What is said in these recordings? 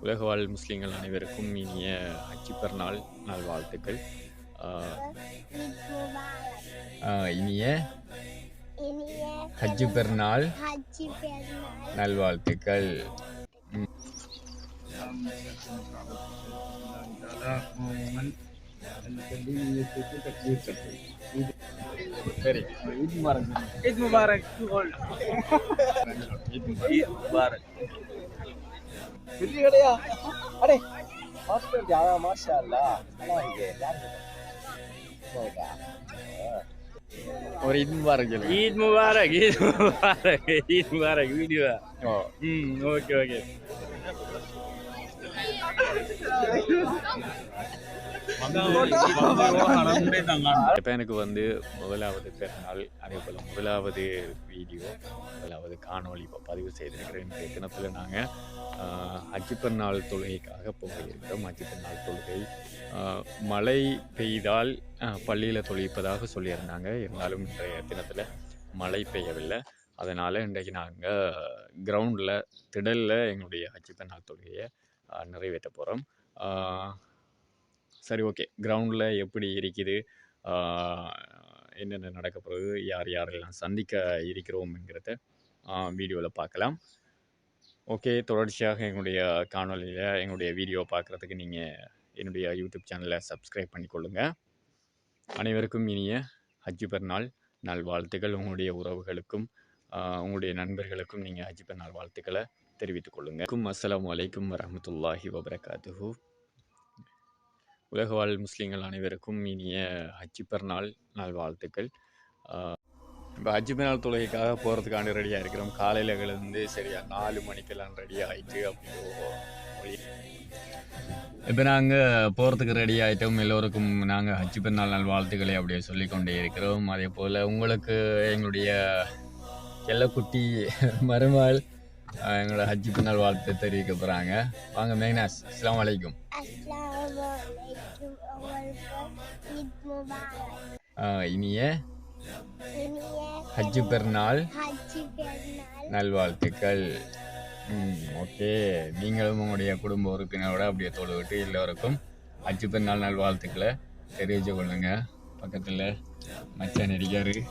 உலக வாழ் முஸ்லீம்கள் அனைவருக்கும் இனிய ஹக்கி பெருநாள் நல்வாழ்த்துக்கள். இனிய ஹஜ்ஜு பெருநாள் நல்வாழ்த்துக்கள். சரி. முபாரக். முபாரக். முபாரக். பெரிய கடையா அடே மாஸ்டர் யா மாஷா அல்லா ஒரு ஈத் முபாரக் சொல்லு. ஈத் முபாரக் ஈத் முபாரக் ஈத் முபாரக் வீடியோ ஓ. ம் ஓகே ஓகே. எனக்கு வந்து முதலாவது பிறநாள் அதே போல் முதலாவது வீடியோ முதலாவது காணொலி இப்போ பதிவு செய்திருக்கிறேன். தினத்தில் நாங்கள் ஹஜ்ஜி தொழுகைக்காக போகிறோம் இருக்கிறோம் தொழுகை மழை பெய்தால் பள்ளியில் தொழிப்பதாக சொல்லியிருந்தாங்க. இருந்தாலும் இன்றைய தினத்தில் மழை பெய்யவில்லை. அதனால் இன்றைக்கு நாங்கள் கிரவுண்டில் திடலில் எங்களுடைய ஹஜ்ஜி தொழுகையை நிறைவேற்ற போகிறோம் சரி ஓகே. கிரவுண்டில் எப்படி இருக்குது? என்னென்ன நடக்க போகுது? யார் யாரெல்லாம் சந்திக்க இருக்கிறோம் என்கிறத வீடியோவில் பார்க்கலாம். ஓகே. தொடர்ச்சியாக எங்களுடைய காணொலியில் எங்களுடைய வீடியோ பார்க்குறதுக்கு நீங்கள் என்னுடைய யூடியூப் சேனலை சப்ஸ்கிரைப் பண்ணிக்கொள்ளுங்கள் அனைவருக்கும் இனிய ஹஜ்ஜி பெருநாள். நல்வாழ்த்துக்கள் உங்களுடைய உறவுகளுக்கும் உங்களுடைய நண்பர்களுக்கும் நீங்கள் ஹஜ்ஜி பெருநாள் வாழ்த்துக்களை தெரிவித்துக் கொள்ளுங்கள் அஸ்லாம் அலைக்கும் வரமத்துல்லாஹி வபரகாத்துஹு. உலக வாழ் முஸ்லீம்கள் அனைவருக்கும் இனிய ஹஜ்ஜி பெருநாள். நல்வாழ்த்துக்கள். இப்போ ஹஜ்ஜி பெருநாள் தொழுகைக்காக போகிறதுக்காண்டி ரெடியாக இருக்கிறோம் காலையில் எழுந்து சரியா நாலு மணிக்கெல்லாம் ரெடி ஆகிட்டு அப்படி இப்போ நாங்கள் போகிறதுக்கு ரெடி ஆகிட்டோம் எல்லோருக்கும் நாங்கள் ஹஜ்ஜி பெருநாள் நல்வாழ்த்துக்களை அப்படியே சொல்லிக்கொண்டே இருக்கிறோம். அதே போல் உங்களுக்கு எங்களுடைய செல்லக்குட்டி மருமாள் எங்களோட ஹஜ்ஜி பெருநாள் வாழ்த்து தெரிவிக்க போகிறாங்க வாங்க மேக்னாஸ் ஆஹ் இனிய இனிய ஹஜ்ஜு பெருநாள். நல்வாழ்த்துக்கள். ஓகே. நீங்களும் உங்களுடைய குடும்ப உறுப்பினரோட அப்படியே தொழுவிட்டு எல்லோருக்கும் ஹஜ்ஜு பெருநாள் நல்வாழ்த்துக்களை தெரிவிச்சு கொள்ளுங்க. பக்கத்தில் மச்சான் நடிகாரு.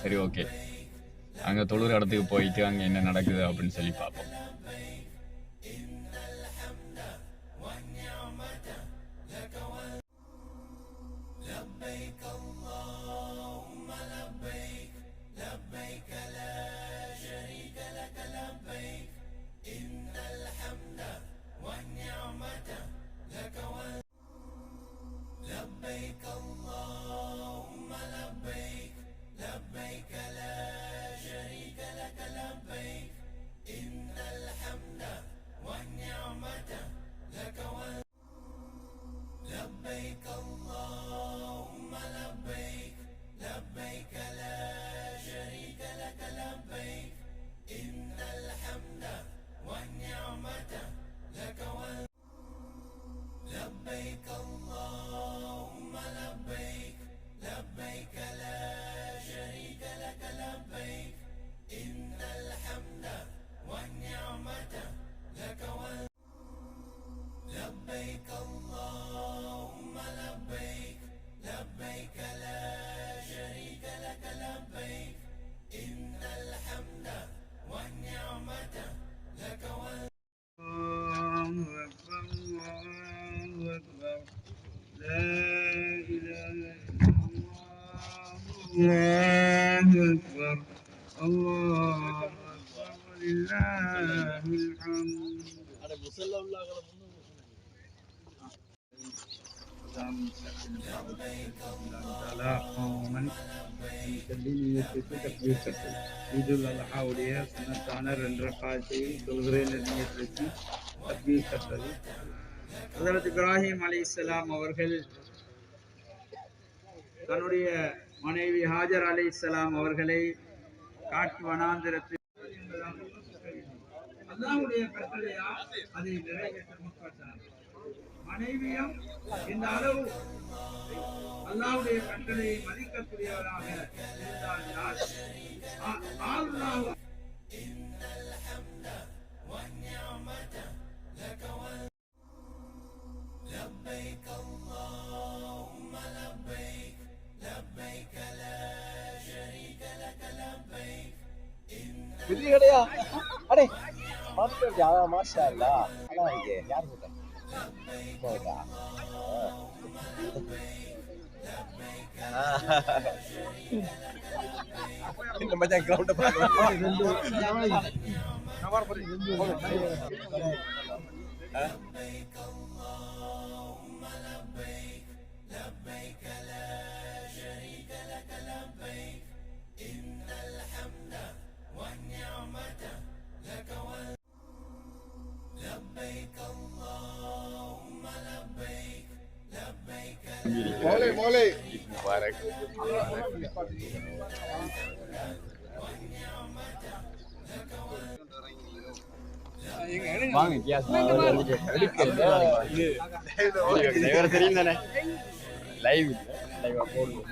சரி ஓகே. அங்கே தொழுற இடத்துக்கு போயிட்டு அங்கே என்ன நடக்குது அப்படின்னு சொல்லி பார்ப்போம். الله أكبر. لا إله ஈதுல் அல்ஹாவுடைய சுனத்தான ரெண்டு தொழுகிறேன் தக்பீர் கட்டது இப்ராஹிம் அவர்கள் தன்னுடைய மனைவி ஹாஜர் அலைஹிஸ்ஸலாம் அவர்களை காட்டு வனாந்திரத்தில் கட்டளையா அதை நிறைவேற்ற முற்பட்டார் மனைவியும் இந்த அளவு அல்லாவுடைய கட்டளையை மதிக்கக்கூடியவராக இருந்தால் யார் ஆளுநாள் لبيك اللهم لبيك لبيك لا شريك لك لبيك إن بالله يا أري ما تقول يا ما شاء الله أنا هيك يا رجل யார் கூட்டம் போதா இந்த மச்சான் கிரவுண்ட மோலே மோலே முபாரக் வாங்க கியாஸ் தெரியும் தானே? லைவ் லைவா போடுவோம்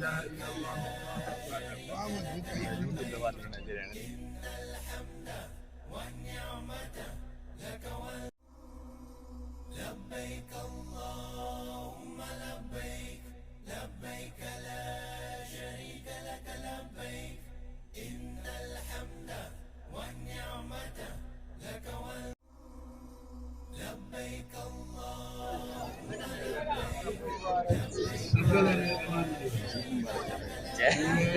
Welcome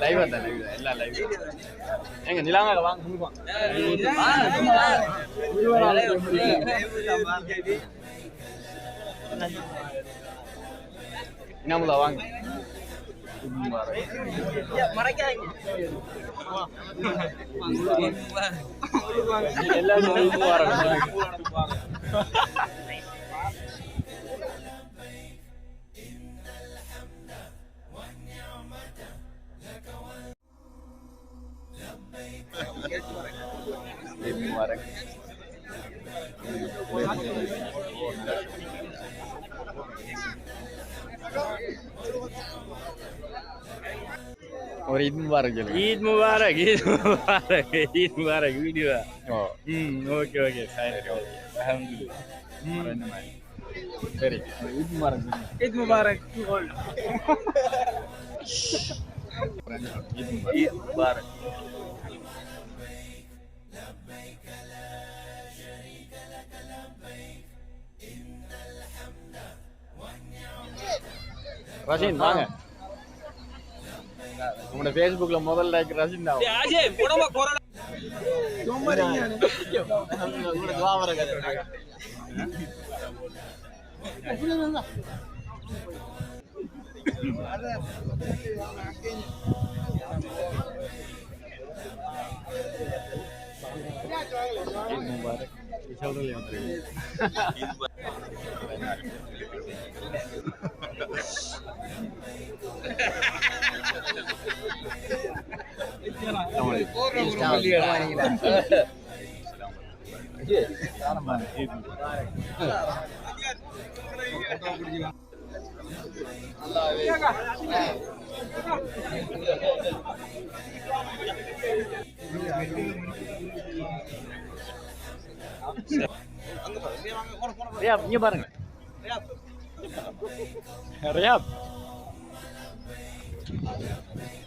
லைவ் தான் லைவ் எல்லாம் லைவ் எங்க நிலாங்க வாங்க இனாமுல்லா வாங்க. எல்லாரும் ஒரு Eid Mubarak Eid Mubarak Eid Mubarak Eid Mubarak வீடியோவா ஓ ம் ஓகே ஓகே சரி ஓகே அல்ஹம்துலில்லாஹ் ம் என்ன மாதிரி சரி Eid Mubarak Eid Mubarak gold Eid Mubarak ரஷீன் வாங்க உங்களோட ஃபேஸ்புக்ல முதல் லைக் ரஷீன் தான் आजे पोड़वा कोरोना ईद मुबारक சொல்றீங்க ரியாப் இங்க பாருங்க. Amen.